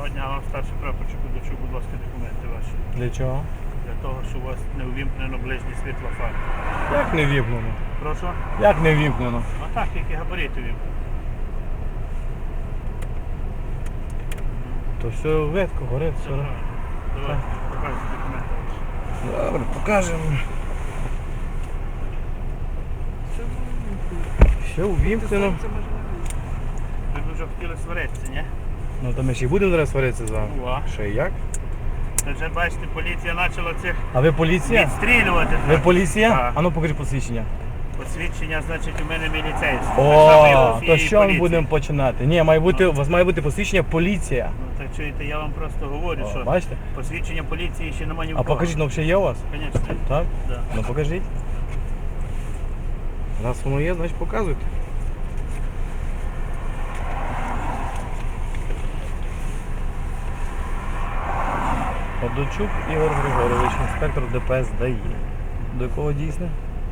Доброго дня вам старший прапорчик удачу, будь ласка, документи ваші. Для чого? Для того, що у вас не увімкнено ближні світло фар. Як не вімкнено? Прошу? Як не вімкнено? А так, які габарити вімкнено. То все ветко, горить, все. Добре. Давайте покажете документи ваші. Добре, покажемо. Все увімкнено. Ви б вже хотіли сваритися, ні? Ну то ми ще й будемо зараз сваритися з вами. О. Ще й як? Та вже бачите, поліція почала цих А ви поліція? відстрілювати. Ви поліція? Так. А ну покажи посвідчення. Посвідчення, значить, у мене міліцейське. О, то що ми будемо починати? Ні, має бути, у вас має бути посвідчення поліція. Ну так чуєте, я вам просто говорю, О, що бачите? посвідчення поліції ще немає ні в А кого. покажіть, ну взагалі є у вас? Звісно. Так? Да. Ну покажіть. Раз воно є, значить показуйте. Подочук Ігор Григорович, інспектор ДПС ДАІ. До якого дійсне?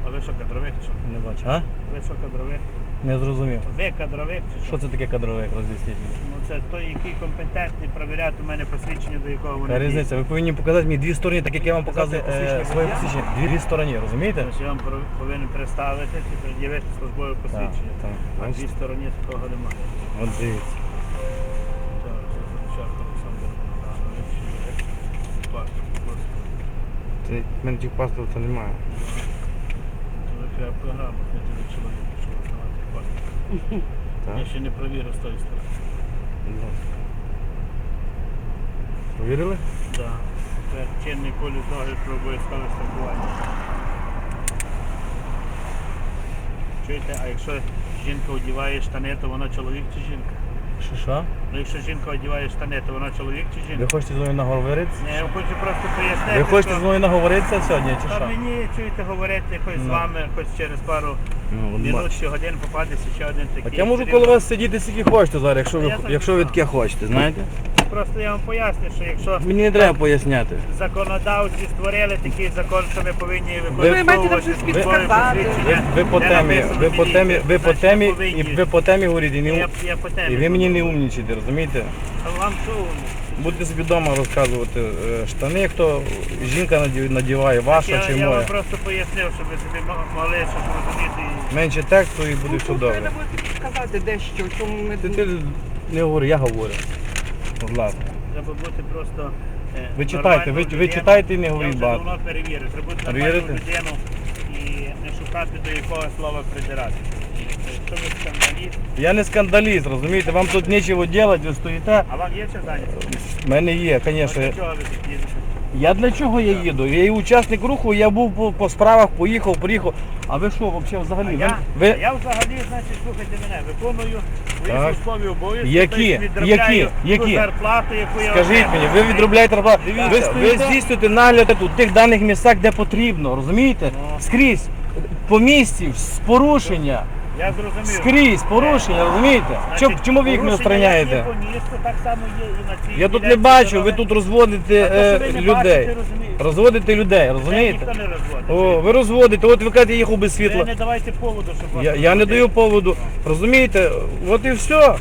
А ви що, кадровик чи що? Не бачу. А? Ви що, кадровик? Не зрозумів. Ви кадровик чи що? Що це таке кадрове, як роз'ясніть мені? Ну це той, який компетентний перевіряти у мене посвідчення, до якого вони Яка різниця? Ви повинні показати мені дві сторони, так як я вам показую Показати е, посвідчення своє водія? посвідчення. Дві сторони, розумієте? Тобто я вам повинен представити чи пред'явити службове посвідчення. так, А бачите? дві стороні такого немає. От дивіться. Так, це Заручак Олександр Богданович. Паспорт, будь ласка. Це в мене тих паспорта немає. Це така програма, я тобі чоловік, що ви знавати паспорт. Я ще не провірив з тої сторони. Будь ласка. Повірили? Да. Це чинний поліс догляд про обов'язкове страхування. Чуєте, а якщо жінка одягає штани, то вона чоловік чи жінка? Що що? Ну якщо жінка одягає штани, то вона чоловік чи жінка? Ви хочете з мною наговоритися? Ні, я хочу просто пояснити. Ви хочете що- з мною наговоритися сьогодні чи Та мені чуєте говорити хоч з Ну. вами, хоч через пару Ну, минут чи годин попадеться ще один такий. Так я можу коло вас сидіти скільки хочете зараз, якщо ви, якщо ви таке хочете, знаєте? Просто я вам поясню, що якщо Мені не треба поясняти. законодавці створили такий закон, що ми повинні Ви виконувати маєте нам щось підказати. Ви, ви по темі, ви по темі, ви по темі, і ви по темі говорите, і, не, Я, я по темі. і ви мені не умнічите, розумієте? А вам що? Будете собі вдома розказувати е, штани, хто жінка наді- надіває, ваша я, чи я вам моя. просто пояснив, щоб ви собі м- могли щось розуміти. і- Менше тексту і буде все Ви не будете підказати дещо, чому ми Ти, ти не говори, я говорю. Будь ласка. Треба бути просто. е, Ви читайте, ви- нормальну ви читайте і не говоріть Я вже багато. давно перевірив. Треба бути Перевірите? людину і не шукати до якого слова придирати. Що ви скандаліст, Я не скандаліст, розумієте, вам тут нічого робити, ви стоїте. а вам є чим зайнятися? У мене є, звісно. Для чого ви тут їдете? Я для чого я їду? Я і учасник руху, я був по, по справах, поїхав, приїхав. А ви що, взагалі, взагалі? А Ви, я, ви, а я взагалі, значить, слухайте мене, виконую свої Так. службові обов'язки, Які? тобто відробляю Які? ту Які? зарплату, яку я Скажіть мені, ви відробляєте роботу. Ви, Дивіться, ви здійснюєте нагляд у тих даних місцях, де потрібно, розумієте? Ну. Скрізь, по місці, з порушення. Я зрозумів. Скрізь, порушення, розумієте? Значить, Чому, чому ви їх не порушення, устраняєте? по місту, так само є і на цій Я тут не ділянці бачу, ви дороги. тут розводите то, е, що ви не людей. бачите, розумієте. Розводите людей, Це розумієте? не розводить. О, ви розводите, от ви кажете, їх без Ви світла. не давайте поводу, щоб вас Я, я не розводити. даю поводу. Розумієте? От і все. Так,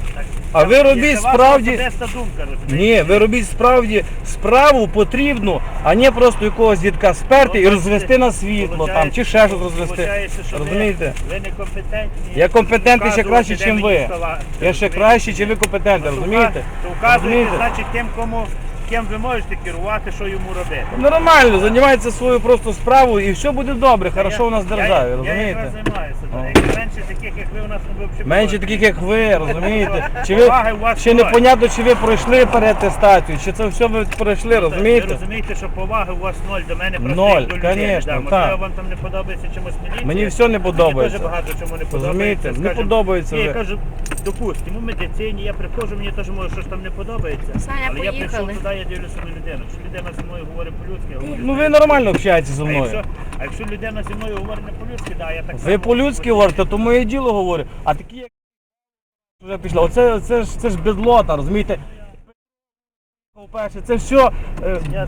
А ви робіть справді. особиста думка, розумієте? Ні, ви робіть справді справу потрібну, а не просто якогось дітка сперти і Ну, розвести на світло там, чи ще щось розвести. Получається, що ви- Розумієте? Ви не компетентні. Я компетентний ще вказувати, краще, де ніж мені ви. вставати, Я ще краще, чи ви компетентний, Ну, розумієте? То вказуєте, Розумієте? значить, тим, кому, ким ви можете керувати, що йому робити. Нормально, займається свою просто справу і все буде добре, хорошо у нас в я- державі, Я розумієте? займаюся. О. Як менше таких, як ви, у нас не взагалі Менше таких, як ви, розумієте? Чи ви Поваги у вас ще ноль. непонятно, чи ви пройшли переатестацію, чи це все ви пройшли, Ви розумієте? розумієте, що поваги у вас ноль до мене просто Ноль, як до людей. конечно, да. Можливо, так. вам там не подобається чимось міліція. Мені все не подобається. Мені теж багато чому не подобається. Розумієте? Не подобається Ні. Я кажу, допустимо, у медицині, я приходжу, мені теж може щось там не подобається. Саня, Але я прийшов поїхали. туди, я дивлюся на людину. Якщо людина зі мною говорить по-людськи, я говорю. Ну ви нормально общаєтеся зі А мною. якщо, а якщо людина зі мною говорить не по-людськи, да, я так Ви по-людськи говорите, то моє діло говорю. А такі як вже пішло, Оце це ж це ж бедлота, розумієте? По-перше, це все, е,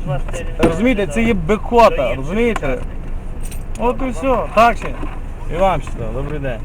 розумієте, це є бекота, розумієте? От і все, так ще. І вам ще, добрий день.